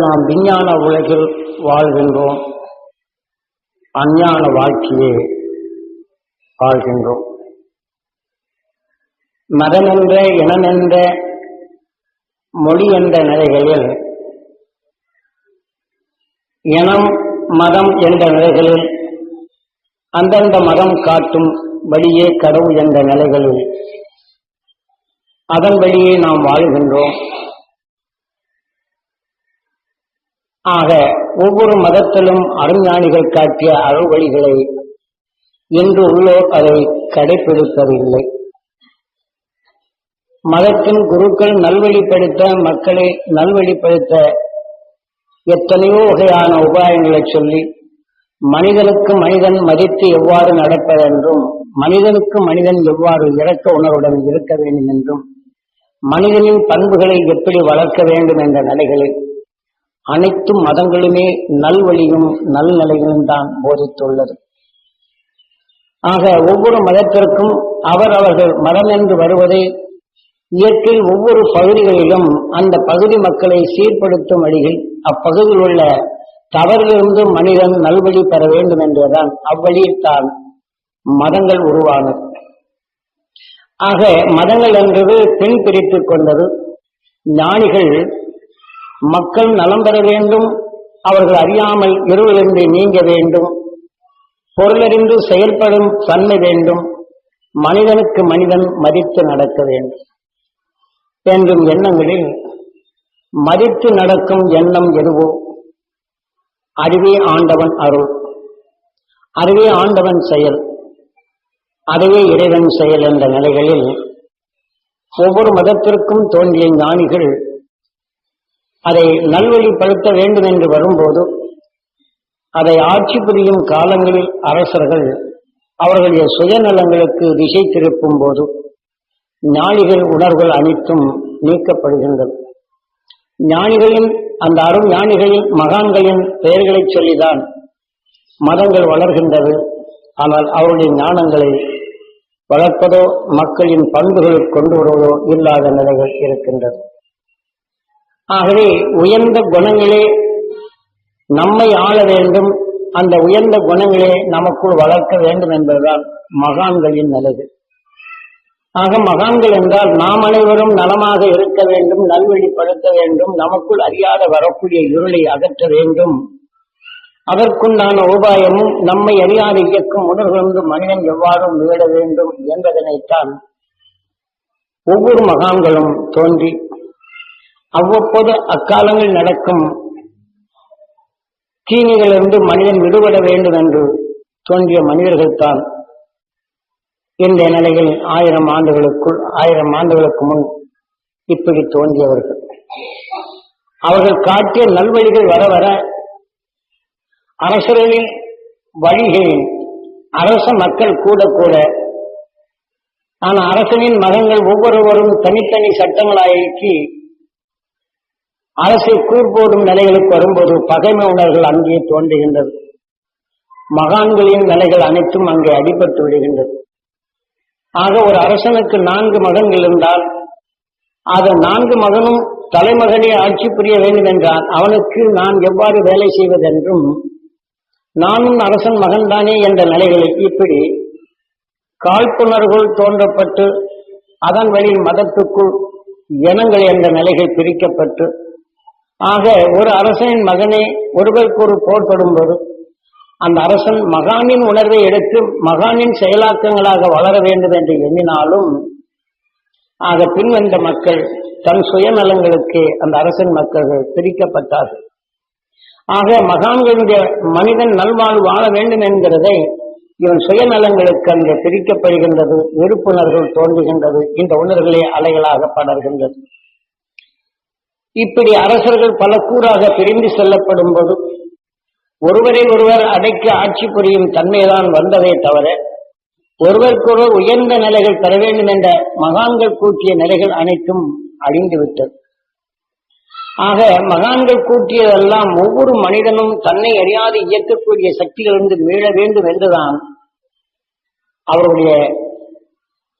நாம் விஞ்ஞான உலகில் வாழ்கின்றோம். அஞ்ஞான வாழ்க்கையே வாழ்கின்றோம். மதமென்ற இனமென்ற மொழி என்ற நிலைகளில் இனம் மதம் என்ற நிலைகளில் அந்தந்த மதம் காட்டும் வழியே கடவுள் என்ற நிலைகளில் அதன் வழியே நாம் வாழ்கின்றோம். ஆக ஒவ்வொரு மதத்திலும் அருஞானிகள் காட்டிய அறுவழிகளை இன்று உள்ளோர் அதை கடைபிடிப்பதில்லை மதத்தின் குருக்கள் நல்வழிப்படுத்த மக்களை நல்வழிப்படுத்த எத்தனையோ வகையான உபாயங்களை சொல்லி மனிதனுக்கு மனிதன் மதித்து எவ்வாறு நடப்பதென்றும் மனிதனுக்கு மனிதன் எவ்வாறு இறக்க உணர்வுடன் இருக்க வேண்டும் என்றும் மனிதனின் பண்புகளை எப்படி வளர்க்க வேண்டும் என்ற நிலைகளில் அனைத்து மதங்களுமே நல்வழியும் நல்நிலைகளும் தான் போதித்துள்ளது. ஆக ஒவ்வொரு மதத்திற்கும் அவர் அவர்கள் மதம் என்று வருவதை இயற்கையில் ஒவ்வொரு பகுதிகளிலும் அந்த பகுதி மக்களை சீர்படுத்தும் வழியில் அப்பகுதியில் உள்ள தவறிலிருந்து மனிதன் நல்வழி பெற வேண்டும் என்றுதான். அவ்வழியில் தான் மதங்கள் உருவானது. ஆக மதங்கள் என்பது பெண் பிரித்துக் கொண்டது. ஞானிகள் மக்கள் நலம் பெற வேண்டும் அவர்கள் அறியாமல் இருளிலிருந்து நீங்க வேண்டும் பொருளறிந்து செயல்படும் தன்மை வேண்டும் மனிதனுக்கு மனிதன் மதித்து நடக்க வேண்டும் என்றும் எண்ணங்களில் மதித்து நடக்கும் எண்ணம் எதுவோ அறிவே ஆண்டவன் அருள். அதுவே ஆண்டவன் செயல். அதுவே இறைவன் செயல் என்ற நிலைகளில் ஒவ்வொரு மதத்திற்கும் தோன்றிய ஞானிகள் அதை நல்வழிப்படுத்த வேண்டும் என்று வரும்போது அதை ஆட்சி புரியும் காலங்களில் அரசர்கள் அவர்களுடைய சுயநலங்களுக்கு திசை திருப்பும் போது ஞானிகள் உணர்வுகள் அனைத்தும் நீக்கப்படுகின்றது ஞானிகளின் அந்த அருள் ஞானிகளின் மகான்களின் பெயர்களை சொல்லிதான் மதங்கள் வளர்கின்றது. ஆனால் அவருடைய ஞானங்களை வளர்ப்பதோ மக்களின் பண்புகளை கொண்டு வருவதோ இல்லாத நிலைகள் இருக்கின்றது ஆகவே உயர்ந்த குணங்களே நம்மை ஆள வேண்டும். அந்த உயர்ந்த குணங்களே நமக்குள் வளர்க்க வேண்டும் என்பதுதான் மகான்களின் நல்லது ஆக மகான்கள் என்றால் நாம் அனைவரும் நலமாக இருக்க வேண்டும் நல்வழிப்படுத்த வேண்டும் நமக்குள் அறியாத வரக்கூடிய இருளை அகற்ற வேண்டும். அதற்குண்டான உபாயமும் நம்மை அறியாத இயக்கம் உணர்வு மனிதன் எவ்வாறு மீள வேண்டும் என்பதனைத்தான் ஒவ்வொரு மகான்களும் தோன்றி அவ்வப்போது அக்காலங்கள் நடக்கும். தீனிகளிலிருந்து மனிதன் விடுபட வேண்டும் என்று தோன்றிய மனிதர்கள்தான் இந்த நிலையில் ஆயிரம் ஆண்டுகளுக்குள் ஆயிரம் ஆண்டுகளுக்கு முன் இப்படி தோன்றியவர்கள். அவர்கள் காட்டிய நல்வழிகள் வர வர அரசர்களின் வழிகளில் அரச மக்கள் கூட கூட ஆனால் அரசனின் மகங்கள் ஒவ்வொருவரும் தனித்தனி சட்டங்களாக்கி அரசை கூர்போடும் நிலைகளுக்கு வரும்போது பகைமை உணர்கள் அங்கே தோன்றுகின்றது. மகான்களின் நிலைகள் அனைத்தும் அங்கே அடிபட்டு விடுகின்றது. ஆக ஒரு அரசனுக்கு நான்கு மகன்கள் இருந்தால் அதன் நான்கு மகனும் தலைமகனே ஆட்சி புரிய வேண்டும் என்றால் அவனுக்கு நான் எவ்வாறு வேலை செய்வதென்றும் நானும் அரசன் மகன்தானே என்ற நிலைகளில் இப்படி காழ்ப்புணர்வுகள் தோன்றப்பட்டு அதன் வழியில் மதத்துக்குள் இனங்கள் என்ற நிலைகள் பிரிக்கப்பட்டு ஆக ஒரு அரசனின் மகனே ஒருவருக்கு ஒரு போர்படும் அந்த அரசன் மகானின் உணர்வை எடுத்து மகானின் செயலாக்கங்களாக வளர வேண்டும் என்று எண்ணினாலும் ஆக பின்வந்த மக்கள் தன் சுயநலங்களுக்கு அந்த அரசன் மக்கள் பிரிக்கப்பட்டார்கள். ஆக மகான்களுடைய மனிதன் நல்வாழ்வு வாழ வேண்டும் என்கிறதை இவன் சுயநலங்களுக்கு அங்கே பிரிக்கப்படுகின்றது வெறுப்புணர்கள் தோன்றுகின்றது இந்த உணர்வுகளே அலைகளாக படர்கின்றது. இப்படி அரசர்கள் பல கூறாக பிரிந்து செல்லப்படும் போது ஒருவரை ஒருவர் அடைக்க ஆட்சி புரியும் தன்மைதான் வந்ததே தவிர ஒருவருக்கொருவர் உயர்ந்த நிலைகள் பெற வேண்டும் என்ற மகான்கள் கூட்டிய நிலைகள் அனைத்தும் அழிந்துவிட்டது. ஆக மகான்கள் கூட்டியதெல்லாம் ஒவ்வொரு மனிதனும் தன்னை அறியாது இயக்கக்கூடிய சக்திகளிலிருந்து மீள வேண்டும் என்றுதான் அவருடைய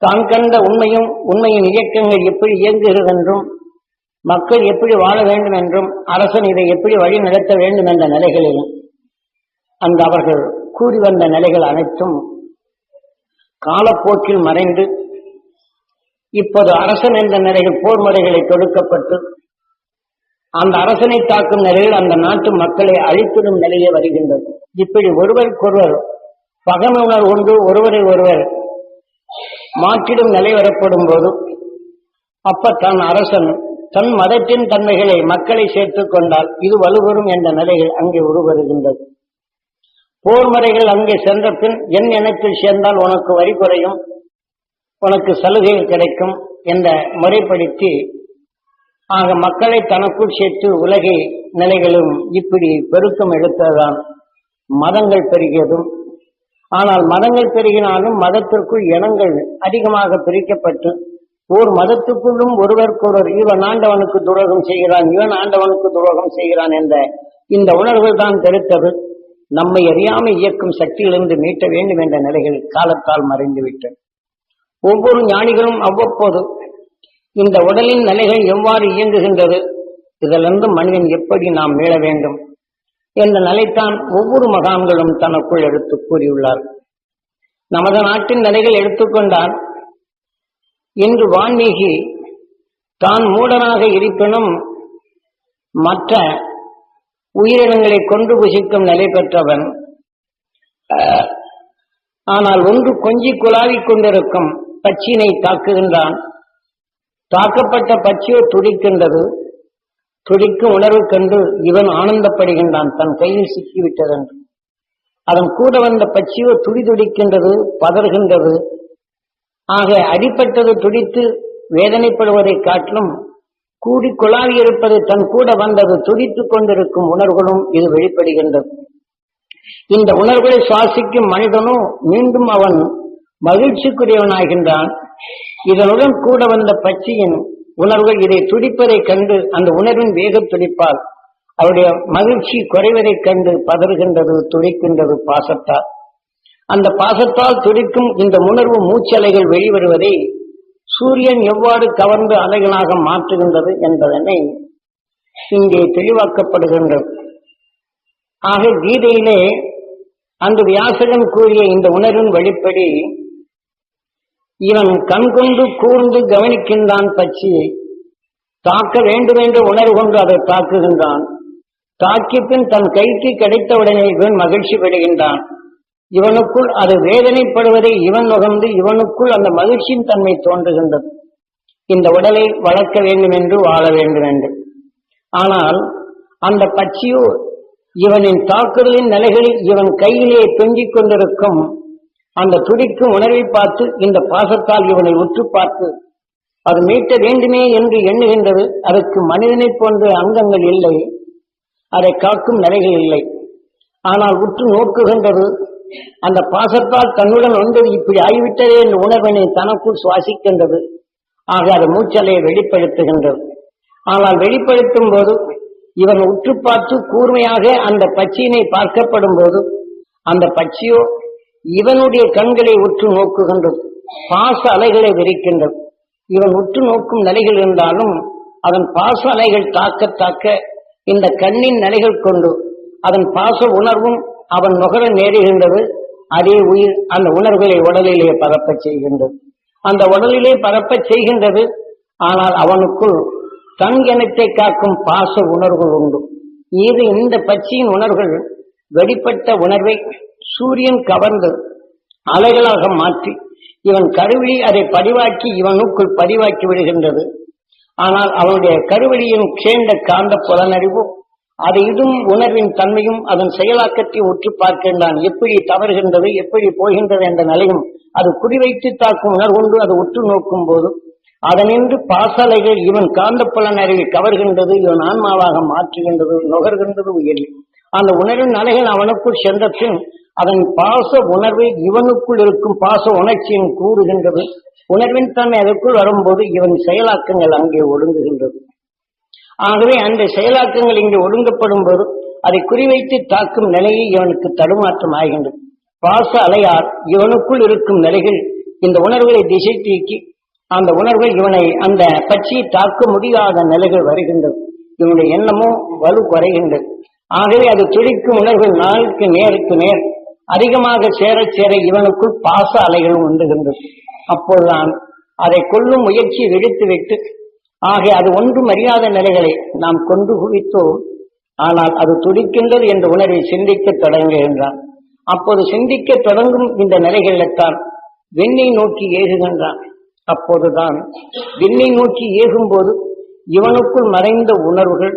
தான் கண்ட உண்மையும் உண்மையின் இயக்கங்கள் எப்படி இயங்குகிறது என்றும் மக்கள் எப்படி வாழ வேண்டும் என்றும் அரசன் இதை எப்படி வழி நடத்த வேண்டும் என்ற நிலைகளிலும் அந்த அவர்கள் கூறி வந்த நிலைகள் அனைத்தும் காலப்போக்கில் மறைந்து இப்போது அரசன் என்ற நிலையில் போர் முறைகளை தொடுக்கப்பட்டு அந்த அரசனை தாக்கும் நிலையில் அந்த நாட்டு மக்களை அழித்திடும் நிலையே வருகின்றது. இப்படி ஒருவருக்கொருவர் பகமை உணர்வு ஒருவரை ஒருவர் மாற்றிடும் நிலை வரப்படும் போது அப்ப தான் அரசன் தன் மதத்தின் தன்மைகளை மக்களை சேர்த்துக் கொண்டால் இது வலுவரும் என்ற நிலையில் அங்கே உருவருகின்றது. போர் முறைகள் அங்கே சென்ற பின் என் இனத்தில் சேர்ந்தால் உனக்கு வரி குறையும் உனக்கு சலுகைகள் கிடைக்கும் என்ற முறைப்படுத்தி ஆக மக்களை தனக்குள் சேர்த்து உலகை நிலைகளும் இப்படி பெருக்கம் எடுத்ததுதான் மதங்கள் பெருகியதும். ஆனால் மதங்கள் பெருகினாலும் மதத்திற்குள் இனங்கள் அதிகமாக பிரிக்கப்பட்டு ஓர் மதத்துக்குள்ளும் ஒருவருக்கொருவர் இவன் ஆண்டவனுக்கு துரோகம் செய்கிறான் இவன் ஆண்டவனுக்கு துரோகம் செய்கிறான் என்ற இந்த உணர்வு தான் தெரித்தது. நம்மை அறியாமல் இயக்கும் சக்தியிலிருந்து மீட்ட வேண்டும் என்ற நிலைகள் காலத்தால் மறைந்துவிட்டது. ஒவ்வொரு ஞானிகளும் அவ்வப்போது இந்த உடலின் நிலைகள் எவ்வாறு இயங்குகின்றது இதிலிருந்து மனிதன் எப்படி நாம் மீள வேண்டும் என்ற நிலைத்தான் ஒவ்வொரு மகான்களும் தனக்குள் எடுத்து கூறியுள்ளார் நமது நாட்டின் நிலைகள் எடுத்துக்கொண்டால் இன்று வான்மீகி தான் மூடனாக இருப்பினும் மற்ற உயிரினங்களை கொண்டு புசிக்கும் நிலை பெற்றவன். ஆனால் ஒன்று கொஞ்சி குழாவிக் கொண்டிருக்கும் பச்சினை தாக்குகின்றான். தாக்கப்பட்ட பச்சியோ துடிக்கின்றது. துடிக்கும் உணர்வு கண்டு இவன் ஆனந்தப்படுகின்றான். தன் கையில் சிக்கிவிட்டதென்று. அதன் கூட வந்த பச்சியோ துடி துடிக்கின்றது பதறுகின்றது. ஆக அடிப்பட்டது துடித்து வேதனைப்படுவதை காட்டிலும் கூடி குழாவி இருப்பது தன் கூட வந்தது துடித்துக் கொண்டிருக்கும் உணர்வுகளும் இது வெளிப்படுகின்றது. இந்த உணர்வுகளை சுவாசிக்கும் மனிதனோ மீண்டும் அவன் மகிழ்ச்சிக்குரியவனாகின்றான். இதனுடன் கூட வந்த பட்சியின் உணர்வுகள் இதை துடிப்பதைக் கண்டு அந்த உணர்வின் வேக துடிப்பால் அவருடைய மகிழ்ச்சி குறைவதைக் கண்டு பதறுகின்றது துடிக்கின்றது பாசத்தால். அந்த பாசத்தால் துடிக்கும் இந்த உணர்வு மூச்சலைகள் வெளிவருவதை சூரியன் எவ்வாறு கவர்ந்து அலைகளாக மாற்றுகின்றது என்பதனை இங்கே தெளிவாக்கப்படுகின்றது ஆக கீதையிலே அந்த வியாசகன் கூறிய இந்த உணர்வின் வெளிப்படி இவன் கண்கொண்டு கூர்ந்து கவனிக்கின்றான் பற்றி தாக்க வேண்டும் என்று உணர்வு கொண்டு அதை தாக்குகின்றான். தாக்கிய பின் தன் கைக்கு கிடைத்தவுடனே இவன் மகிழ்ச்சி பெறுகின்றான். இவனுக்குள் அது வேதனைப்படுவதை இவன் நுகர்ந்து இவனுக்குள் அந்த மகிழ்ச்சியின் தன்மை தோன்றுகின்றது. இந்த உடலை வளர்க்க வேண்டும் என்று வாழ வேண்டும் என்று ஆனால் அந்த பட்சியோ இவனின் தாக்குதலின் நிலைகளில் இவன் கையிலே தொங்கிக் கொண்டிருக்கும் அந்த துடிக்கும் உணர்வை பார்த்து இந்த பாசத்தால் இவனை உற்று பார்த்து அது மீட்ட வேண்டுமே என்று எண்ணுகின்றது. அதற்கு மனிதனைப் போன்ற அங்கங்கள் இல்லை. அதை காக்கும் நிலைகள் இல்லை. ஆனால் உற்று நோக்குகின்றது. அந்த பாசத்தால் தன்னுடன் வந்தது இப்படி ஆகிவிட்டதே என்ற உணர்வினை தனக்குள் சுவாசிக்கின்றது. ஆக அது மூச்சலையை வெளிப்படுத்துகின்றது. ஆனால் வெளிப்படுத்தும் போது இவன் உற்று பார்த்து கூர்மையாக அந்த பட்சியினை பார்க்கப்படும் போது அந்த பட்சியோ இவனுடைய கண்களை உற்று நோக்குகின்றது. பாச அலைகளை விரிக்கின்றது. இவன் உற்று நோக்கும் நிலைகள் இருந்தாலும் அதன் பாச அலைகள் தாக்க தாக்க இந்த கண்ணின் நிலைகள் கொண்டு அதன் பாச உணர்வும் அவன் நுகர நேருகின்றது. அதே உயிர் அந்த உணர்வுகளை உடலிலே பரப்பச் செய்கின்றது. அந்த உடலிலே பரப்பச் செய்கின்றது. ஆனால் அவனுக்குள் தன் இனத்தை காக்கும் பாச உணர்வுகள் உண்டு. இது இந்த பச்சியின் உணர்வுகள் வெளிப்பட்ட உணர்வை சூரியன் கவர்ந்து அலைகளாக மாற்றி இவன் கருவி அதை பதிவாக்கி இவனுக்குள் பதிவாக்கி விடுகின்றது. ஆனால் அவனுடைய கருவடியின் சேர்ந்த காந்த புலனறிவும் அதை இடும் உணர்வின் தன்மையும் அதன் செயலாக்கத்தை உற்று பார்க்கின்றான் எப்படி தவறுகின்றது எப்படி போகின்றது என்ற நிலையும் அது குறிவைத்து தாக்கும் உணர்வுண்டு அது உற்று நோக்கும் போது அதனின்று பாசலைகள் இவன் காந்த புலனறிவை கவர்கின்றது இவன் ஆன்மாவாக மாற்றுகின்றது நுகர்கின்றது உயிரில் அந்த உணர்வின் அலைகள் அவனுக்குள் சென்ற பின் அதன் பாச உணர்வை இவனுக்குள் இருக்கும் பாச உணர்ச்சியின் கூறுகின்றது. உணர்வின் தன்மை அதற்குள் வரும்போது இவன் செயலாக்கங்கள் அங்கே ஒடுங்குகின்றது. ஆகவே அந்த செயலாக்கங்கள் இங்கு ஒடுங்கப்படும் போது அதை குறிவைத்து தாக்கும் நிலையை இவனுக்கு தடுமாற்றம் ஆகின்றது. பாச அலையார் இவனுக்குள் இருக்கும் நிலைகள் இந்த உணர்வுகளை திசை தீக்கி அந்த உணர்வுகள் இவனை அந்த பட்சியை தாக்க முடியாத நிலைகள் வருகின்றது. இவனுடைய எண்ணமோ வலு குறைகின்றது. ஆகவே அது துடிக்கும் உணர்வுகள் நாளுக்கு நேருக்கு நேர் அதிகமாக சேர சேர இவனுக்குள் பாச அலைகளும் உண்டுகின்றது. அப்போதுதான் அதை கொல்லும் முயற்சி விடுத்துவிட்டு ஆக அது ஒன்றும் அறியாத நிலைகளை நாம் கொண்டு குவித்தோம் ஆனால் அது துடிக்கின்றது என்ற உணர்வை சிந்திக்க தொடங்குகின்றான். அப்போது சிந்திக்க தொடங்கும் இந்த நிலைகளில்தான் விண்ணை நோக்கி ஏகுகின்றான். அப்போதுதான் விண்ணை நோக்கி ஏகும்போது இவனுக்குள் மறைந்த உணர்வுகள்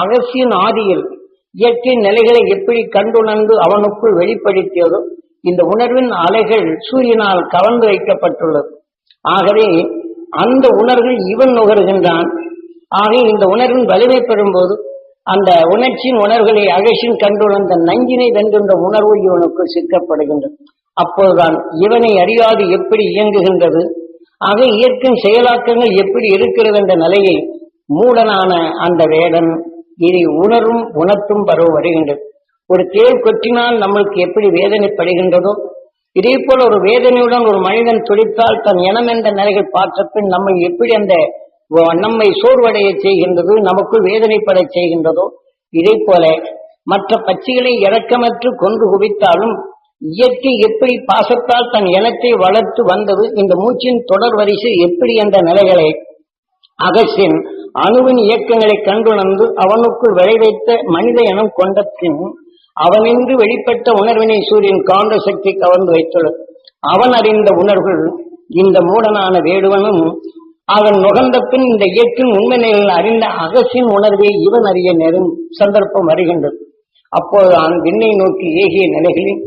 அகசியின் ஆதியில் இயற்கை நிலைகளை எப்படி கண்டுணர்ந்து அவனுக்குள் வெளிப்படுத்தியதோ இந்த உணர்வின் அலைகள் சூரியனால் கவர்ந்து வைக்கப்பட்டுள்ளது. ஆகவே அந்த உணர்வில் இவன் நுகர்கின்றான். ஆக இந்த உணர்வின் வலிமை பெறும்போது அந்த உணர்ச்சியின் உணர்வுகளை அகசின் கண்டுணர்ந்த நஞ்சினை வென்றுன்ற உணர்வு இவனுக்கு சிக்கப்படுகின்றது. அப்போதுதான் இவனை அறியாது எப்படி இயங்குகின்றது ஆக இயற்கையின் செயலாக்கங்கள் எப்படி இருக்கிறது என்ற நிலையை மூடனான அந்த வேடன் இதை உணரும் உணர்த்தும் பருவ வருகின்றது. ஒரு தேர் கொட்டினால் நம்மளுக்கு எப்படி வேதனைப்படுகின்றதோ இதே போல ஒரு வேதனையுடன் ஒரு மனிதன் துடித்தால் தன் இனம் என்ற நிலைகள் பார்த்த பின் நம்மை எப்படி அந்த நம்மை சோர்வடைய செய்கின்றது நமக்குள் வேதனைப்பட செய்கின்றதோ இதே போல மற்ற பட்சிகளை இறக்கமற்று கொண்டு குவித்தாலும் இயற்கை எப்படி பாசத்தால் தன் இனத்தை வளர்த்து வந்தது இந்த மூச்சின் தொடர் வரிசை எப்படி என்ற நிலைகளை அகசின் அணுவின் இயக்கங்களை கண்டுணர்ந்து அவனுக்குள் விளைவைத்த மனித இனம் கொண்ட பின் அவனின்று வெளிப்பட்ட உணர்வினை சூரியன் காந்த சக்தி கவர்ந்து வைத்துள்ளது அவன் அறிந்த உணர்வுகள் இந்த மூடனான வேடுவனும் அவன் நுகர்ந்த பின் இந்த இயக்கின் உண்மை நிலையில் அறிந்த அகசின் உணர்வை இவன் அறிய நேரும் சந்தர்ப்பம் வருகின்றது. அப்போதுதான் விண்ணை நோக்கி ஏகிய நிலைகளில்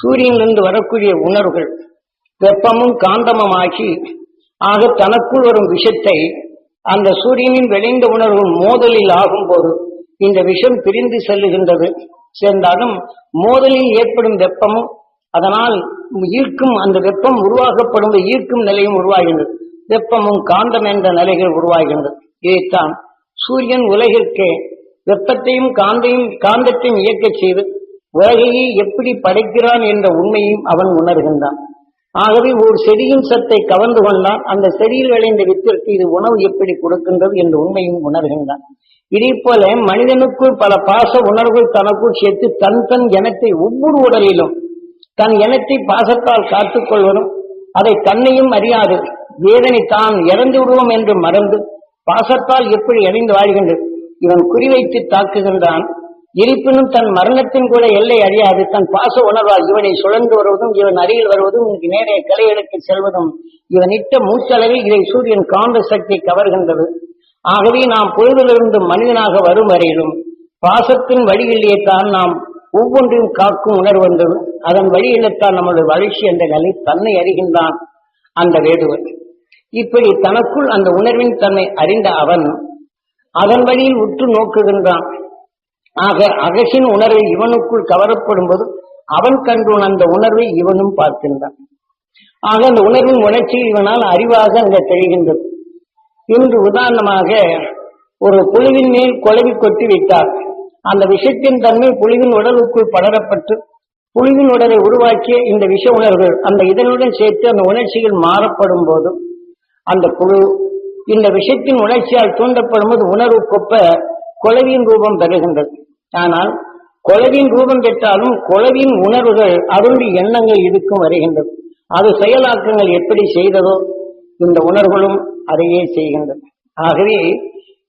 சூரியனிலிருந்து வரக்கூடிய உணர்வுகள் வெப்பமும் காந்தமும் ஆகி ஆக தனக்குள் வரும் விஷத்தை அந்த சூரியனின் விளைந்த உணர்வு மோதலில் ஆகும்போது இந்த விஷம் பிரிந்து செல்லுகின்றது. சேர்ந்தாலும் மோதலில் ஏற்படும் வெப்பமும் அதனால் ஈர்க்கும் அந்த வெப்பம் உருவாக்கப்படும் ஈர்க்கும் நிலையும் உருவாகின்றது. வெப்பமும் காந்தம் என்ற நிலைகள் உருவாகின்றது. இதைத்தான் சூரியன் உலகிற்கே வெப்பத்தையும் காந்தையும் காந்தத்தையும் இயக்கச் செய்து உலகையை எப்படி படைக்கிறான் என்ற உண்மையும் அவன் உணர்கின்றான். ஆகவே ஒரு செடியின் சத்தை கவர்ந்து கொண்டால் அந்த செடியில் விளைந்த வித்திற்கு இது உணவு எப்படி கொடுக்கின்றது என்ற உண்மையும் உணர்கின்றான். இதே போல மனிதனுக்குள் பல பாச உணர்வுகள் தனக்குள் சேர்த்து தன் தன் இனத்தை ஒவ்வொரு உடலிலும் தன் இனத்தை பாசத்தால் காத்துக் கொள்வதும் அதை தன்னையும் அறியாது. வேதனை தான் இறந்து விடுவோம் என்று மறந்து பாசத்தால் எப்படி இணைந்து வாழ்கின்றது இவன் குறிவைத்து தாக்குகின்றான். இருப்பினும் தன் மரணத்தின் கூட எல்லை அறியாது. தன் பாச உணர்வால் இவனை சுழந்து வருவதும் இவன் அருகில் வருவதும் இங்கு நேரே கலையெடுக்க செல்வதும் இவன் இட்ட மூச்சளவில் இதை சூரியன் காந்த சக்தி கவர்கின்றது. ஆகவே நாம் பொழுதிலிருந்து மனிதனாக வரும் வரையிலும் பாசத்தின் வழியிலேயே தான் நாம் ஒவ்வொன்றையும் காக்கும் உணர்வு வந்தது. அதன் வழியில்தான் நம்முடைய வளர்ச்சி என்ற நிலை தன்னை அறிகின்றான் அந்த வேடுவன் இப்படி தனக்குள் அந்த உணர்வின் தன்னை அறிந்த அவன் அதன் வழியில் உற்று நோக்குகின்றான். ஆக அகசின் உணர்வை இவனுக்குள் கவரப்படும் போது அவன் கண்டு அந்த உணர்வை இவனும் பார்க்கின்றான். ஆக அந்த உணர்வின் உணர்ச்சி இவனால் அறிவாக அங்க தெரிகின்றது. இன்று உதாரணமாக ஒரு புழுவின் மேல் கொலவி கொட்டி விட்டார் அந்த விஷத்தின் தன்மை புழுவின் உடலுக்குள் படரப்பட்டு புலிவின் உடலை உருவாக்கிய இந்த விஷ உணர்வுகள் அந்த இதனுடன் சேர்த்து அந்த உணர்ச்சிகள் மாறப்படும் போது அந்த புழு இந்த விஷத்தின் உணர்ச்சியால் தூண்டப்படும் போது உணர்வு கொப்ப குழவியின் ரூபம் பெறுகின்றது. ஆனால் குலவின் ரூபம் பெற்றாலும் குழவியின் உணர்வுகள் அதனுடைய எண்ணங்கள் இதுக்கும் வருகின்றது. அது செயலாக்கங்கள் எப்படி செய்ததோ இந்த உணர்வுகளும் அதையே செய்கின்றது. ஆகவே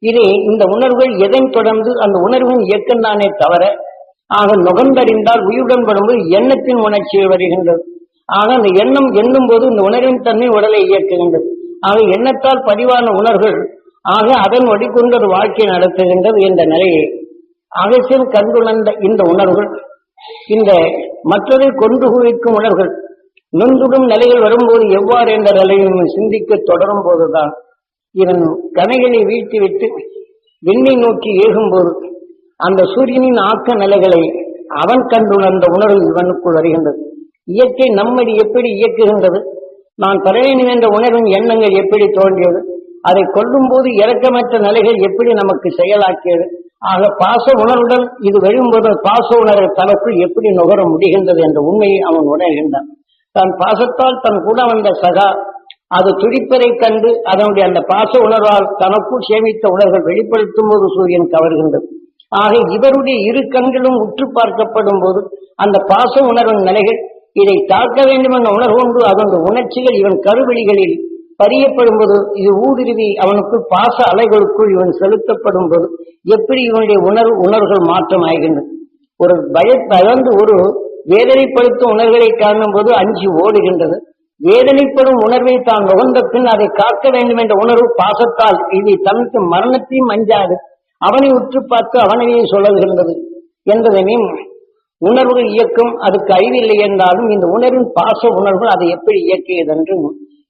இது இந்த உணர்வுகள் எதை தொடர்ந்து அந்த உணர்வின் இயக்கம் தானே தவிர ஆக நுகர்ந்தறிந்தால் உயிருடன் படும்போது எண்ணத்தின் உணர்ச்சி வருகின்றது. ஆக அந்த எண்ணம் எண்ணும் போது இந்த உணர்வின் தன்மை உடலை இயக்குகின்றது. ஆக எண்ணத்தால் பதிவான உணர்வுகள் ஆக அதன் வழிகொண்டு ஒரு வாழ்க்கை நடத்துகின்றது என்ற நிலையை அகசியம் கண்டுணர்ந்த இந்த உணர்வுகள் இந்த மற்றதை கொண்டு குவிக்கும் உணர்வுகள் நொந்துடும் நிலைகள் வரும்போது எவ்வாறு என்ற நிலையில் சிந்திக்க தொடரும் போதுதான். இவன் கனைகளை வீழ்த்திவிட்டு விண்ணை நோக்கி ஏகும்போது அந்த சூரியனின் ஆக்க நிலைகளை அவன் கண்டுணர்ந்த உணர்வு இவனுக்குள் வருகின்றது. இயற்கை நம்மடி எப்படி இயக்குகின்றது? நான் பெற வேண்டும் என்ற உணர்வின் எண்ணங்கள் எப்படி தோன்றியது? அதை கொள்ளும் போது இறக்கமற்ற நிலைகள் எப்படி நமக்கு செயலாக்கியது? ஆக பாச உணர்வுடன் இது வரும்போது பாச உணர்வு தனக்குள் எப்படி நுகர முடிகின்றது என்ற உண்மையை அவன் உணர்கின்றான். தன் பாசத்தால் தன் கூட வந்த சகா அது துடிப்பதை கண்டு அதனுடைய அந்த பாச உணர்வால் தனக்குள் சேமித்த உணர்வுகள் வெளிப்படுத்தும் போது சூரியன் கவர்கின்றது. ஆக இவருடைய இரு கண்களும் உற்று பார்க்கப்படும் போது அந்த பாச உணர்வின் நிலைகள் இதை தாக்க வேண்டும் என்ற உணர்வு அதனுடைய உணர்ச்சிகள் இவன் கருவெளிகளில் பறியப்படும் போது இது ஊடுருவி அவனுக்கு பாச அலைகளுக்குள் இவன் செலுத்தப்படும் போது எப்படி இவனுடைய உணர்வு உணர்வுகள் மாற்றம் ஆகின்றன? ஒரு பய பயந்து ஒரு வேதனைப்படுத்தும் உணர்வுகளை காணும் போது அஞ்சு ஓடுகின்றது. வேதனைப்படும் உணர்வை தான் நுகர்ந்த பின் அதை காக்க வேண்டும் என்ற உணர்வு பாசத்தால் இதை தனக்கு மரணத்தையும் அஞ்சாது. அவனை உற்று பார்த்து அவனையே சொல்லுகின்றது என்பதனையும் உணர்வுகள் இயக்கும். அதுக்கு அறிவில்லை என்றாலும் இந்த உணர்வின் பாச உணர்வுகள் அதை எப்படி இயக்கியது என்று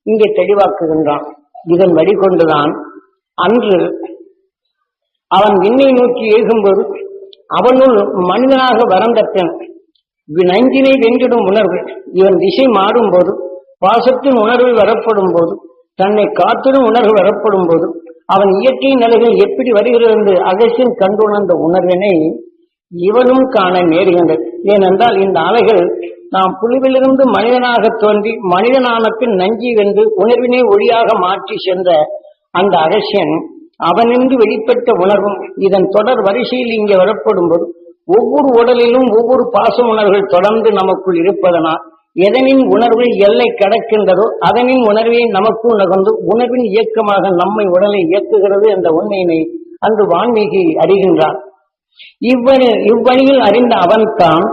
இங்கே தெளிவாக்குகின்றான். இதன் வழிகொண்டுதான் அன்று அவன் விண்ணை நோக்கி ஏகும்போது அவனுள் மனிதனாக வறந்த பெண் நஞ்சினை வென்றிடும் உணர்வு. இவன் திசை மாறும் போது பாசத்தின் உணர்வு வரப்படும் போது தன்னை காத்திடும் உணர்வு வரப்படும் போது அவன் இயற்கை நிலைகள் எப்படி வருகிறது என்று அகசியன் கண்டுணர்ந்த உணர்வினை இவனும் காண நேருகின்றது. ஏனென்றால் இந்த அலைகள் நாம் புழுவிலிருந்து மனிதனாக தோன்றி மனிதனான பின் நஞ்சி வென்று உணர்வினை ஒளியாக மாற்றி சென்ற அந்த அகசியன் அவனின்று வெளிப்பட்ட உணர்வும் இதன் தொடர் வரிசையில் இங்கே வரப்படும் போது ஒவ்வொரு உடலிலும் ஒவ்வொரு பாச உணர்வுகள் தொடர்ந்து நமக்குள் இருப்பதனால் எதனின் உணர்வு எல்லை கடக்கின்றதோ அதனின் உணர்வை நமக்குள் நகர்ந்து உணர்வின் இயக்கமாக நம்மை உடலை இயக்குகிறது என்ற உண்மையினை அன்று வான்மீகி அறிகின்றான் இவ்வணி இவ்வழியில் அறிந்த அவன்தான்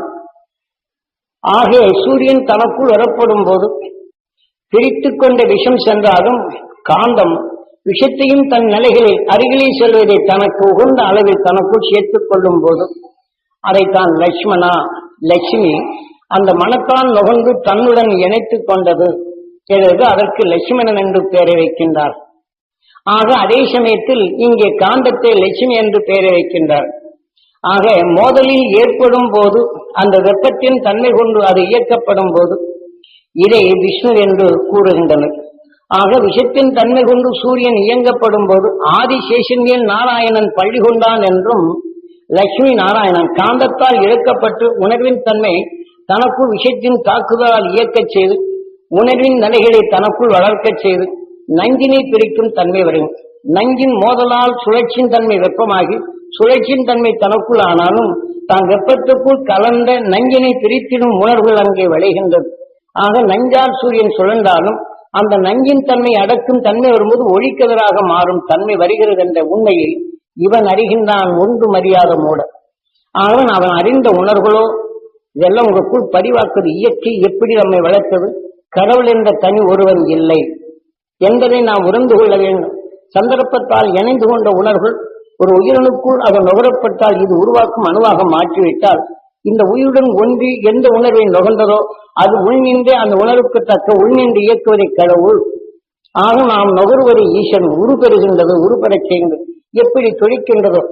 ஆகிய சூரியன் தனக்குள் வரப்படும் போது பிரித்து கொண்ட விஷம் சென்றாலும் காந்தம் விஷத்தையும் தன் நிலைகளில் அருகிலே செல்வதை தனக்கு உகந்த அளவில் தனக்குள் சேர்த்துக் கொள்ளும் போது அதைத்தான் லட்சுமணா லட்சுமி அந்த மனத்தான் நுகர்ந்து தன்னுடன் இணைத்துக் கொண்டது. பிறகு அதற்கு லட்சுமணன் என்று பெயரை வைக்கின்றார். ஆக அதே சமயத்தில் இங்கே காந்தத்தை லட்சுமி என்று பெயரை வைக்கின்றார். ஆக மோதலில் ஏற்படும் போது அந்த வெப்பத்தின் தன்மை கொண்டு அது இயக்கப்படும் போது இதை விஷ்ணு என்று கூறுகின்றனர். ஆக விஷத்தின் தன்மை கொண்டு சூரியன் இயங்கப்படும் போது ஆதிசேஷன்யன் நாராயணன் பள்ளி கொண்டான் என்றும் லட்சுமி நாராயணன் காந்தத்தால் இழக்கப்பட்டு உணர்வின் தன்மை தனக்குள் விஷத்தின் தாக்குதலால் இயக்கச் செய்து உணர்வின் நிலைகளை தனக்குள் வளர்க்கச் செய்து நஞ்சினை பிரிக்கும் தன்மை வரும். நஞ்சின் மோதலால் சுழற்சியின் தன்மை வெப்பமாகி சுழற்சியின் தன்மை தனக்குள் ஆனாலும் தான் வெப்பத்துக்குள் கலந்த நஞ்சினை பிரித்திடும் உணர்வுகள் அங்கே விளைகின்றது. ஆக நஞ்சால் சூரியன் சுழன்றாலும் அந்த நஞ்சின் தன்மை அடக்கும் தன்மை வரும்போது ஒளிக்கதிராக மாறும் தன்மை வருகிறது என்ற உண்மையில் இவன் அறிகின்றான் ஒன்று மரியாத மூட. ஆனால் அவன் அறிந்த உணர்வுகளோ இதெல்லாம் உங்களுக்குள் பதிவாக்குவது இயற்கை எப்படி நம்மை வளர்த்தது? கடவுள் என்ற தனி ஒருவன் இல்லை என்பதை நாம் உணர்ந்து கொள்ள வேண்டும். சந்தர்ப்பத்தால் இணைந்து கொண்ட உணர்வுகள் ஒரு உயிரணுக்குள் அது நுகரப்பட்டால் இது உருவாக்கும் அணுவாக மாற்றிவிட்டால் இந்த உயிருடன் ஒன்றி எந்த உணர்வை நுகர்ந்ததோ அது உள்நின்று அந்த உணர்வுக்கு தக்க உள்நின்று இயக்குவதை கடவுள். ஆக நாம் நுகர்வதை ஈசன் உருபெறுகின்றது உருபெறச் செய்கின்றது. எப்படி துடிக்கின்றதோ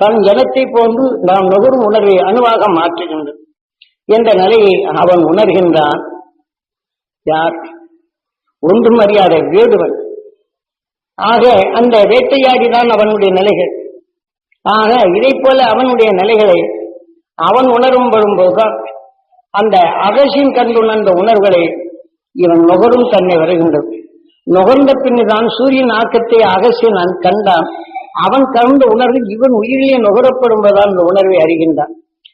தன் ஜனத்தை போன்று நாம் நுகரும் உணர்வை அணுவாக மாற்றுகின்றது. என்ற நிலையை அவன் உணர்கின்றான். யார்? ஒன்றும் அறியாத வேடுவன். ஆக அந்த வேட்டையாடிதான் அவனுடைய நிலைகள். ஆக இதை போல அவனுடைய நிலைகளை அவன் உணரும் வரும்போதுதான் அந்த அகசின் அந்த உணர்வுகளை இவன் நுகரும் தன்னை வருகின்றது. நுகர்ந்த பின்னுதான் சூரியன் ஆக்கத்தை அகசியன் கண்டான். அவன் கலந்த உணர்வு இவன் உயிரிலே நுகரப்படும்பதால் அந்த உணர்வை அறிகின்றான்.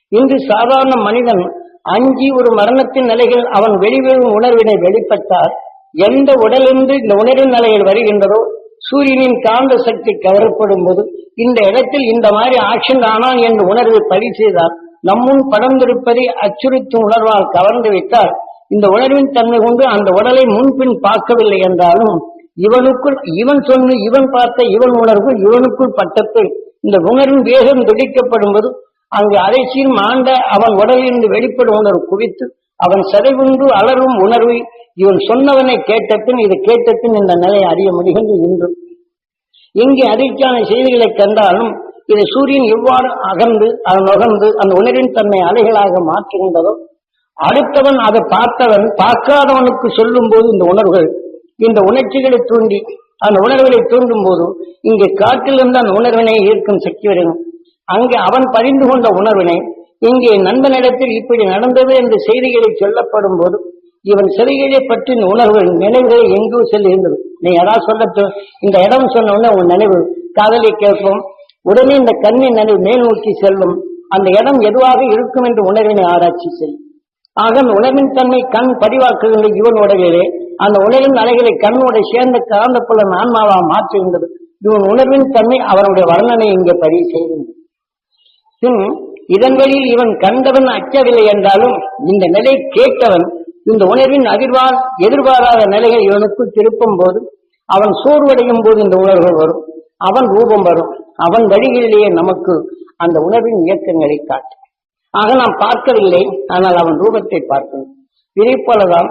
இன்று சாதாரண மனிதன் அஞ்சி ஒரு மரணத்தின் நிலைகள் அவன் வெளிவரும் உணர்வினை வெளிப்பட்டால் எந்த உடலிருந்து இந்த உணர்வின் நிலைகள் வருகின்றதோ சூரியனின் காந்த சக்தி கவரப்படும் போது இந்த இடத்தில் இந்த மாதிரி ஆக்ஷன் ஆனால் என்ற உணர்வை பதிவு செய்தால் நம்முன் படர்ந்திருப்பதை அச்சுறுத்தும் உணர்வால் கவர்ந்து விட்டால் இந்த உணர்வின் தன்மை கொண்டு அந்த உடலை முன்பின் பார்க்கவில்லை என்றாலும் இவனுக்குள் இவன் சொன்ன இவன் பார்த்த இவன் உணர்வு இவனுக்குள் பட்டத்தில் இந்த உணர்வின் வேகம் துடிக்கப்படும் போது அங்கு அரைச்சியும் ஆண்ட அவன் உடலிலிருந்து வெளிப்படும் உணர்வு குவித்து அவன் சதைவுண்டு அலரும் உணர்வை இவன் சொன்னவனை கேட்டப்பின் இது கேட்டப்பின் இந்த நிலையை அறிய முடிகிறது இன்று. இங்கே அதிர்ச்சியான செய்திகளை கண்டாலும் இது சூரியன் எவ்வாறு அகர்ந்து அதன் நுகர்ந்து அந்த உணர்வின் தன்மை அலைகளாக மாற்றுகின்றதோ அடுத்தவன் அதை பார்த்தவன் பார்க்காதவனுக்கு சொல்லும் போது இந்த உணர்வுகள் இந்த உணர்ச்சிகளை தூண்டி அந்த உணர்வுகளை தூண்டும் போது இங்கே காற்றிலிருந்து அந்த உணர்வினை ஈர்க்கும் சக்தி வரும் அங்கே அவன் பறிந்து கொண்ட உணர்வினை இங்கே நண்பனிடத்தில் இப்படி நடந்தது என்று செய்திகளை சொல்லப்படும் போது இவன் சிறையிலே பற்றின உணர்வு நினைவுகள் எங்கோ இருந்தது நீ யாராவது சொல்லட்டும் இந்த இடம் சொன்ன உடனே உன் நினைவு காதலை கேட்போம். உடனே இந்த கண்ணின் நினைவு மேல் நோக்கி செல்லும். அந்த இடம் எதுவாக இருக்கும் என்று உணர்வினை ஆராய்ச்சி செய்யும் ஆக உணர்வின் தன்மை கண் பதிவாக்குகின்ற இவன் உடலிலே அந்த உணர்வின் அலைகளை கண்ணோட சேர்ந்த கலந்த புலன் ஆன்மாவா மாற்றுகின்றது. இவன் உணர்வின் தன்மை அவனுடைய வர்ணனை இங்கே பதிவு செய்கின்றது. பின் இதன் வழியில் இவன் கண்டவன் அச்சவில்லை என்றாலும் இந்த நிலை கேட்டவன் இந்த உணர்வின் அதிர்வால் எதிர்பாராத நிலைகள் இவனுக்குள் திருப்பும் போது அவன் சோர்வடையும் போது இந்த உணர்வு வரும். அவன் ரூபம் வரும். அவன் வழிகளிலேயே நமக்கு அந்த உணர்வின் இயக்கங்களை காட்டும். ஆக நாம் பார்க்கவில்லை ஆனால் அவன் ரூபத்தை பார்க்கணும் இதே போலதான்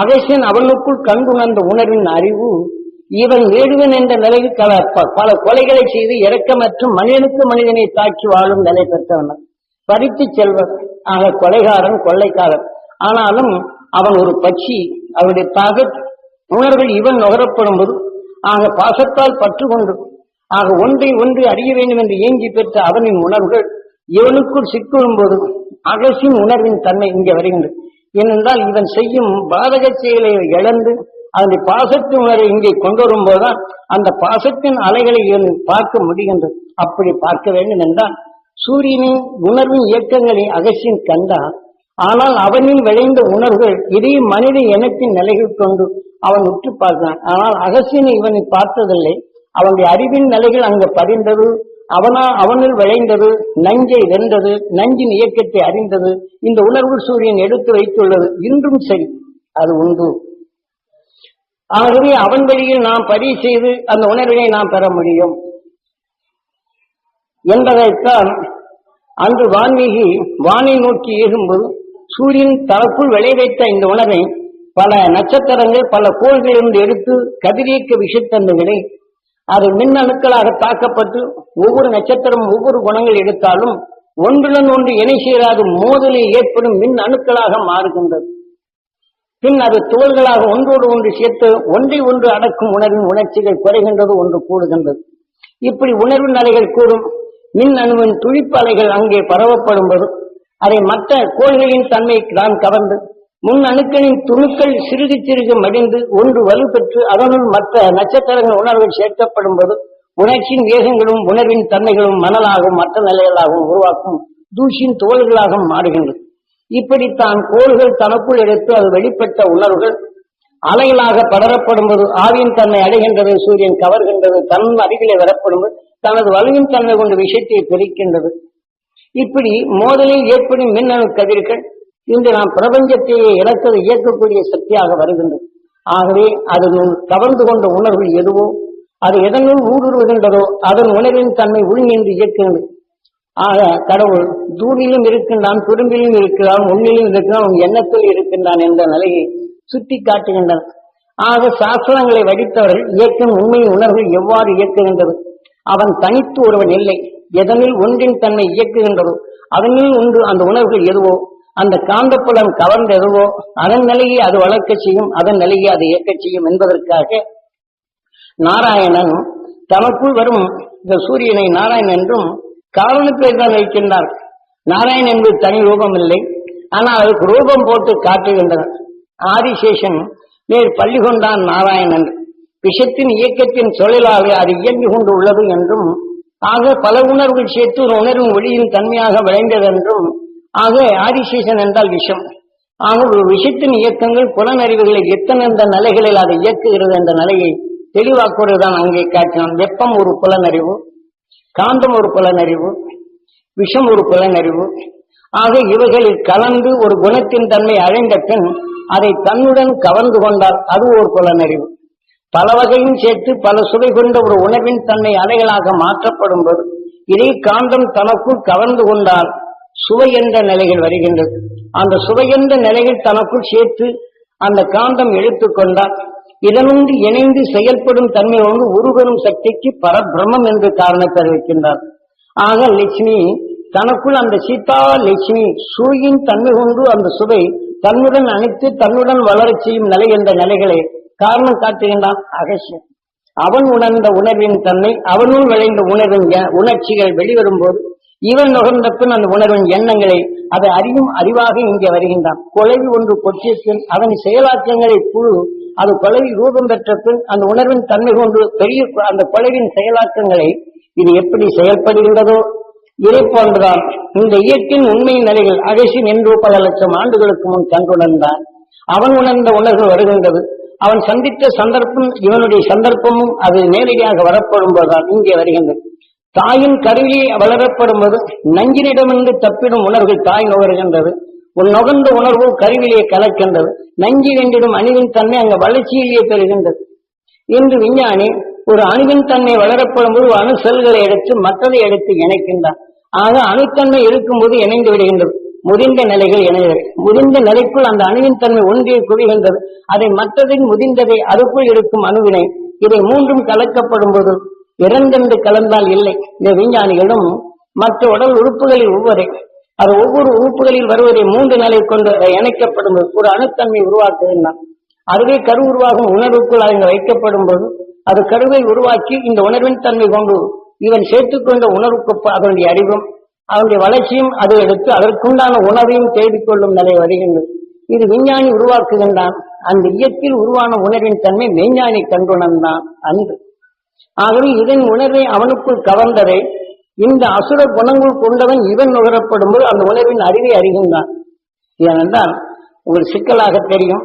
அகசன் அவனுக்குள் கண்டுணர்ந்த உணர்வின் அறிவு இவன் வேடுவன் என்ற நிலையில் பல பல கொலைகளை செய்து இறக்கமற்றும் மனிதனுக்கு மனிதனை தாக்கி வாழும் நிலை பெற்றவன். பறித்து செல்வன். ஆக கொலைகாரன் கொள்ளைக்காரன். ஆனாலும் அவன் ஒரு பட்சி. அவருடைய தாக உணர்வுகள் இவன் நுகரப்படும் போது ஆக பாசத்தால் பற்று கொண்டு ஆக ஒன்றை ஒன்று அறிய வேண்டும் என்று ஏங்கி பெற்ற அவனின் உணர்வுகள் இவனுக்குள் சிக்கும் போது அகசின் உணர்வின் தன்மை இங்கே வருகின்றது. ஏனென்றால் இவன் செய்யும் பாதக செயலை இழந்து அதனுடைய பாசத்து உணர்வை இங்கே கொண்டு வரும்போதுதான் அந்த பாசத்தின் அலைகளை இவன் பார்க்க முடிகின்றது. அப்படி பார்க்க வேண்டும் என்றால் சூரியனின் உணர்வின் இயக்கங்களை அகசியன் கண்டால் ஆனால் அவனில் விளைந்த உணர்வுகள் இதே மனித இனத்தின் நிலைகள் கொண்டு அவன் உற்று பார்த்தான். ஆனால் அகசியனை இவனை பார்த்ததில்லை. அவனுடைய அறிவின் நிலைகள் அங்கு பதிந்தது. அவனா அவனில் விளைந்தது. நஞ்சை வென்றது. நஞ்சின் இயக்கத்தை அறிந்தது. இந்த உணர்வு சூரியன் எடுத்து வைத்துள்ளது. இன்றும் சரி. அது உண்டு. ஆகவே அவன் வழியில் நாம் பதிவு செய்து அந்த உணர்வினை நாம் பெற முடியும். என்பதைத்தான் அன்று வான்மீகி வானை நோக்கி ஏகும்போது சூரியன் தனக்குள் விளைவைத்த இந்த உணர்வை பல நட்சத்திரங்கள் பல கோள்களிலிருந்து எடுத்து கதிரியக்க விஷத்தந்தங்களை அது மின்னணுக்களாக தாக்கப்பட்டு ஒவ்வொரு நட்சத்திரம் ஒவ்வொரு குணங்கள் எடுத்தாலும் ஒன்றுடன் ஒன்று இணை சேராது மோதலில் ஏற்படும் மின் அணுக்களாக மாறுகின்றது. பின் அது தோள்களாக ஒன்றோடு ஒன்று சேர்த்து ஒன்றை ஒன்று அடக்கும் உணர்வின் உணர்ச்சிகள் குறைகின்றது ஒன்று கூடுகின்றது. இப்படி உணர்வின் அலைகள் கூடும். மின் அணுவின் துழிப்பு அலைகள் அங்கே பரவப்படும் போது அதை மற்ற கோள்களின் தன்மை தான் கவர்ந்து முன் அணுக்களின் துணுக்கள் சிறுகு சிறுகு மடிந்து ஒன்று வலுப்பெற்று அதனுள் மற்ற நட்சத்திரங்கள் உணர்வுகள் சேர்க்கப்படும் போது உணர்ச்சியின் வேகங்களும் உணர்வின் தன்மைகளும் மணலாகவும் மற்ற நிலைகளாகவும் உருவாக்கும் தூசியின் தோள்களாக மாறுகின்றது. இப்படித்தான் கோள்கள் தனக்குள் எடுத்து அது வெளிப்பட்ட உணர்வுகள் அலைகளாக படரப்படும் போது ஆவியின் தன்மை அடைகின்றது சூரியன் கவர்கின்றது தன் அருகிலே வரப்படும்போது தனது வலுவின் தன்மை கொண்டு விஷயத்தை பிரிக்கின்றது. இப்படி மோதலில் ஏற்படும் மின்னணு கதிர்கள் இன்று நாம் பிரபஞ்சத்தையே இழக்கது இயக்கக்கூடிய சக்தியாக வருகின்றது ஆகவே அதனுள் கவர்ந்து கொண்ட உணர்வு எதுவோ அது எதனுள் ஊடுருவுகின்றதோ அதன் உணர்வின் தன்மை உள்நின்று இயக்குகிறது. ஆக கடவுள் தூணிலும் இருக்கின்றான் துரும்பிலும் இருக்கிறான் உண்மையிலும் இருக்கிறான் உன் எண்ணத்தில் இருக்கின்றான் என்ற நிலையை சுட்டி காட்டுகின்றனர். ஆக சாஸ்திரங்களை வடித்தவர்கள் இயக்கும் உண்மையின் உணர்வு எவ்வாறு இயக்குகின்றது? அவன் தனித்து ஒருவன் இல்லை. எதனில் ஒன்றின் தன்மை இயக்குகின்றதோ அதனில் ஒன்று அந்த உணர்வுகள் எதுவோ அந்த காந்தப்புலம் கவர்ந்த எதுவோ அதன் நிலையை அது வளர்க்க செய்யும் அதன் நிலையை அது இயக்க செய்யும் என்பதற்காக நாராயணன் தனக்குள் வரும் இந்த சூரியனை நாராயணன் என்றும் காரணத்தை தான் வைக்கின்றார். நாராயணன் என்பது தனி ரூபம் இல்லை. ஆனால் அதுக்கு ரூபம் போட்டு காட்டுகின்றனர். ஆதிசேஷன் நேர் பள்ளி கொண்டான் நாராயணன். விஷத்தின் இயக்கத்தின் தொழிலாக அது இயங்கிக் கொண்டு உள்ளது என்றும் ஆக பல உணர்வுகள் சேர்த்து ஒரு உணர்வின் ஒளியின் தன்மையாக விளைந்தது என்றும் ஆக ஆதிசேஷன் என்றால் விஷம். ஆக ஒரு விஷத்தின் இயக்கங்கள் புலனறிவுகளை எத்தனை எந்த நிலைகளில் அதை இயக்குகிறது என்ற நிலையை தெளிவாக்குவதுதான் அங்கே காட்டினோம் வெப்பம் ஒரு புலனறிவு காந்தம் ஒரு புலனறிவு விஷம் ஒரு புலனறிவு. ஆக இவைகளில் கலந்து ஒரு குணத்தின் தன்மை அழைந்த பின் அதை தன்னுடன் கவர்ந்து கொண்டால் அது ஒரு புலனறிவு. பல வகையும் சேர்த்து பல சுவை கொண்ட ஒரு உணர்வின் தன்மை அலைகளாக மாற்றப்படும் போது இதே காந்தம் தனக்குள் கவர்ந்து கொண்டால் சுவை என்ற நிலைகள் வருகின்றது. அந்த சுவை என்ற நிலைகள் தனக்குள் சேர்த்து அந்த காந்தம் எடுத்துக்கொண்டால் இதனொன்று இணைந்து செயல்படும் தன்மை ஒன்று உருவரும் சக்திக்கு பரபிரமம் என்று காரணம் தெரிவிக்கின்றார். ஆக லட்சுமி தனக்குள் அந்த சீதா லட்சுமி சூயின் தன்மை கொண்டு அந்த சுவை தன்னுடன் அணைத்து தன்னுடன் வளர்ச்சியும் செய்யும் நிலை என்ற நிலைகளை காரணம் காட்டுகின்றான் அகசியம் அவன் உணர்ந்த உணர்வின் தன்மை அவனுள் விளைந்த உணர்வின் உணர்ச்சிகள் வெளிவரும் போது இவன் நுகர்ந்த பின் அந்த உணர்வின் எண்ணங்களை அதை அறியும் அறிவாக இங்கே வருகின்றான். கொலைவி ஒன்று கொட்டிய பின் அதன் செயலாக்கங்களை குழு அது கொலைவி ரூபம் பெற்ற பின் அந்த உணர்வின் தன்மை கொண்டு பெரிய அந்த கொலைவின் செயலாக்கங்களை இது எப்படி செயல்படுகின்றதோ? இதை போன்றுதான் இந்த இயற்கையின் உண்மை நிலைகள் அகசியன் என்று பல லட்சம் ஆண்டுகளுக்கு முன் கண்டுணர்ந்தான் அவன் உணர்ந்த உணர்வு வருகின்றது. அவன் சந்தித்த சந்தர்ப்பம் இவனுடைய சந்தர்ப்பமும் அது நேரடியாக வரப்படும் போதுதான் இங்கே வருகின்றது. தாயின் கருவியை வளரப்படும் போது நஞ்சினிடமிருந்து தப்பிடும் உணர்வு தாய் நுகர்கின்றது உன் நுகர்ந்த உணர்வு கருவிலே கலக்கின்றது. நஞ்சி வென்றிடும் அணிவின் தன்மை அங்கு வளர்ச்சியிலேயே பெறுகின்றது. இன்று விஞ்ஞானி ஒரு அணுவின் தன்மை வளரப்படும் போது அணு செல்களை எடுத்து மற்றதை எடுத்து இணைக்கின்றான். ஆக அணுத்தன்மை இருக்கும்போது இணைந்து விடுகின்றது. முதிர்ந்த நிலைகள் இணைகிறது முதிர்ந்த நிலைக்குள் அந்த அணுவின் தன்மை ஒன்றிய குவிகின்றது. அதை மற்றதின் முதிர்ந்ததை அதுக்குள் இருக்கும் அணுவினை இதை மூன்றும் கலக்கப்படும் போது இரண்டென்று கலந்தால் இல்லை. இந்த விஞ்ஞானிகளும் மற்ற உடல் உறுப்புகளில் ஒவ்வொரு அது ஒவ்வொரு உறுப்புகளில் வருவதை மூன்று நிலை கொண்டு இணைக்கப்படும் போது ஒரு அணுத்தன்மை உருவாக்குகின்றான். அதுவே கரு உருவாகும் உணர்வுக்குள் அங்கே வைக்கப்படும் போது அது கருவை உருவாக்கி இந்த உணர்வின் தன்மை கொண்டு இவன் சேர்த்துக்கொண்ட உணர்வுக்கு அதனுடைய அறிவும் அவனுடைய வளர்ச்சியும் அது எடுத்து அதற்குண்டான உணர்வையும் தேடிக்கொள்ளும் நிலை வருகின்றது. இது விஞ்ஞானி உருவாக்குகின்றான். அந்த இயற்கையில் உருவான உணர்வின் தன்மை மெய்ஞானி கண்டுணர்ந்தான் அன்று. ஆகவே இதன் உணர்வை அவனுக்குள் கவர்ந்ததை இந்த அசுர குணங்கள் கொண்டவன் இவன் நுகரப்படும் போது அந்த உணர்வின் அறிவை அறிகின்றான். ஏனென்றால் உங்கள் சிக்கலாக தெரியும்.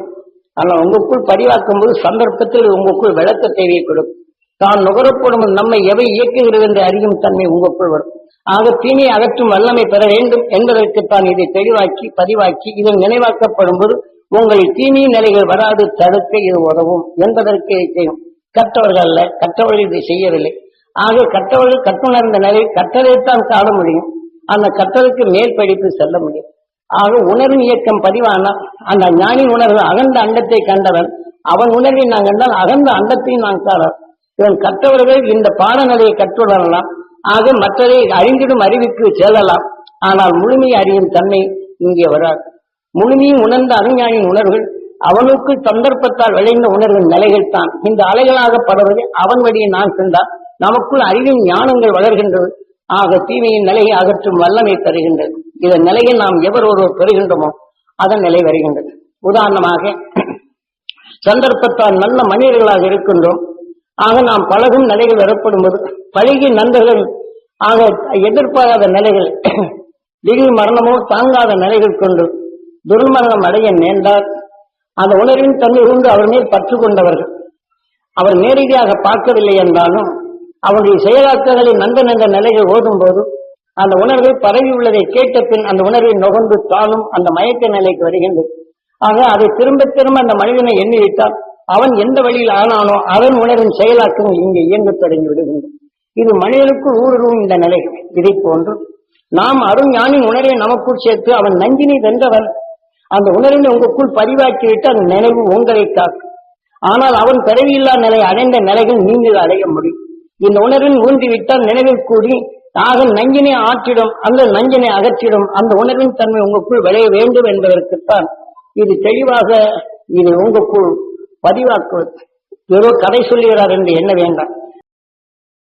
ஆனால் உங்களுக்குள் பதிவாக்கும் போது சந்தர்ப்பத்தில் உங்களுக்குள் விளக்க தேவையை கொடுக்கும். தான் நுகரப்படும் நம்மை எவை இயக்குகிறது என்று அறியும் தன்மை உங்களுக்குள் வரும் ஆக தீமையை அகற்றும் வல்லமை பெற வேண்டும் என்பதற்குத்தான் இதை தெளிவாக்கி பதிவாக்கி இதன் நினைவாக்கப்படும் போது உங்களில் தீமை நிலைகள் வராது தடுக்க இது உதவும் என்பதற்கு இதை செய்யும். கற்றவர்கள் அல்ல கற்றவர்கள் இதை செய்யவில்லை. ஆக கற்றவர்கள் கற்றுணர்ந்த நிலை கற்றதைத்தான் காண முடியும். அந்த கற்றலுக்கு மேல் படிப்பு செல்ல முடியும். ஆக உணர்வு இயக்கம் பதிவானால் அந்த ஞானி உணர்வு அகந்த அண்டத்தை கண்டவன் அவன் உணர்வை நான் கண்டால் அகந்த அண்டத்தையும் நான் காணலாம் இவன் கற்றவர்கள் இந்த பாடநிலையை கற்றுணரலாம் ஆக மற்றதை அறிந்திடும் அறிவுக்கு செல்லலாம். ஆனால் முழுமையை அறியும் தன்மை இங்கே வராது. முழுமையும் உணர்ந்த அறிஞானின் உணர்வுகள் அவனுக்கு சந்தர்ப்பத்தால் விளைந்த உணர்வின் நிலைகள் தான். இந்த அலைகளாக படுவது அவன் வழியை நான் சென்றால் நமக்குள் அறிவின் ஞானங்கள் வளர்கின்றது. ஆக தீமையின் நிலையை அகற்றும் வல்லமை தருகின்றது. இதன் நிலையை நாம் எவர் ஒருவர் பெறுகின்றோமோ அதன் நிலை வருகின்றது. உதாரணமாக சந்தர்ப்பத்தால் நல்ல மனிதர்களாக இருக்கின்றோம். ஆக நாம் பழகும் நிலைகள் வரப்படும்போது பழகிய நண்பர்கள் ஆக எதிர்பாராத நிலைகள் திடீர் மரணமோ தாங்காத நிலைகள் கொண்டு துர்மரணம் அடைய நேர்ந்தால் அந்த உணர்வின் தன்மை கொண்டு அவர் மேல் பற்று கொண்டவர்கள். அவர் நேரடியாக பார்க்கவில்லை என்றாலும் அவருடைய செயலாக்கங்களை நண்பன் என்ற நிலைகள் ஓதும் போது அந்த உணர்வை பரவி உள்ளதை கேட்ட பின் அந்த உணர்வை நுகர்ந்து தானும் அந்த மயக்க நிலைக்கு வருகின்றது. ஆக அதை திரும்ப திரும்ப அந்த மனிதனை எண்ணிவிட்டால் அவன் எந்த வழியில் ஆனானோ அவன் உணரும் செயலாக்கங்கள் இங்கே இயங்க தொடங்கி விடுகின்றன இது மனிதனுக்குள் ஊடுருவும் இந்த நிலை. இதை போன்று நாம் அருஞானின் உணரை நமக்குள் சேர்த்து அவன் நஞ்சினை வென்றவன். அந்த உணர்வினை உங்களுக்குள் பதிவாக்கிவிட்டு அந்த நினைவு உங்களை காக்கும். ஆனால் அவன் பிறவியில்லா நிலை அடைந்த நிலைகள் நீங்கள் அடைய முடியும். இந்த உணர்வின் ஊன்றிவிட்டால் நினைவில் கூடி ஆக நஞ்சினை ஆற்றிடும் அந்த நஞ்சினை அகற்றிடும். அந்த உணர்வின் தன்மை உங்களுக்குள் விளைய வேண்டும் என்பதற்குத்தான் இது தெளிவாக இது உங்களுக்குள் பதிவாக்குவது ஏதோ கதை சொல்லுகிறார் என்று என்ன வேண்டாம்.